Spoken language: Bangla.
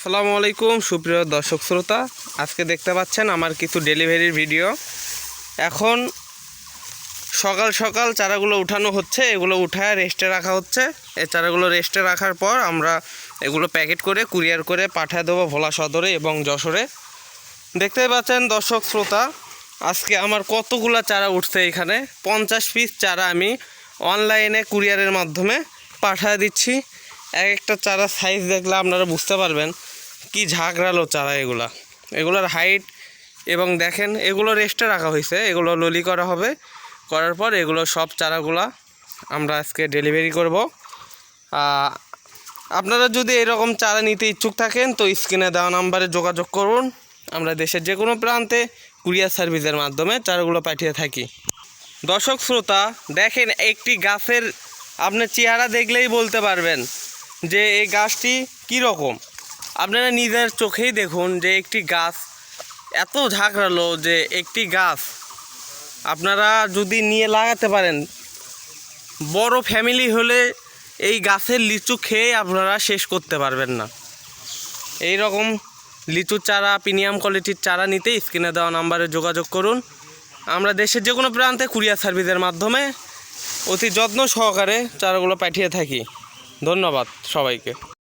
আসসালামু আলাইকুম, সুপ্রিয় দর্শক শ্রোতা। আজকে দেখতে পাচ্ছেন আমার কিছু ডেলিভারির ভিডিও। এখন সকাল সকাল চারাগুলো উঠানো হচ্ছে, এগুলো উঠায় রেস্টে রাখা হচ্ছে। এই চারাগুলো রেস্টে রাখার পর আমরা এগুলো প্যাকেট করে কুরিয়ার করে পাঠিয়ে দেবো ভোলা সদরে এবং যশোরে। দেখতেই পাচ্ছেন দর্শক শ্রোতা, আজকে আমার কতগুলো চারা উঠছে এখানে। পঞ্চাশ পিস চারা আমি অনলাইনে কুরিয়ারের মাধ্যমে পাঠিয়ে দিচ্ছি। এক একটা চারা সাইজ দেখলে আপনারা বুঝতে পারবেন। কি ঝাঁকড়ালো চারা এগুলা। এগুলোর হাইট এবং দেখেন, এগুলো রেস্টে রাখা হয়েছে। এগুলো ললি করা হবে। করার পর এগুলো সব চারাগুলা আমরা আজকে ডেলিভারি করব। আপনারা যদি এরকম চারা নিতে ইচ্ছুক থাকেন, তো স্ক্রিনে দেওয়া নাম্বারে যোগাযোগ করুন। আমরা দেশের যে কোনো প্রান্তে কুরিয়ার সার্ভিসের মাধ্যমে চারাগুলো পাঠিয়ে থাকি। দর্শক শ্রোতা, দেখেন একটি গাছের আপনি চেহারা দেখলেই বলতে পারবেন যে এই গাছটি কী রকম আপনারা নিজের চোখেই দেখুন যে একটি গাছ এত ঝাঁকড়ালো যে একটি গাছ। আপনারা যদি নিয়ে লাগাতে পারেন, বড় ফ্যামিলি হলে এই গাছের লিচু খেয়ে আপনারা শেষ করতে পারবেন না। এই রকম লিচু চারা প্রিমিয়াম কোয়ালিটির চারা নিতে স্ক্রিনে দেওয়া নাম্বারে যোগাযোগ করুন। আমরা দেশের যে কোনো প্রান্তে কুরিয়ার সার্ভিসের মাধ্যমে অতি যত্ন সহকারে চারাগুলো পাঠিয়ে থাকি। ধন্যবাদ সবাইকে।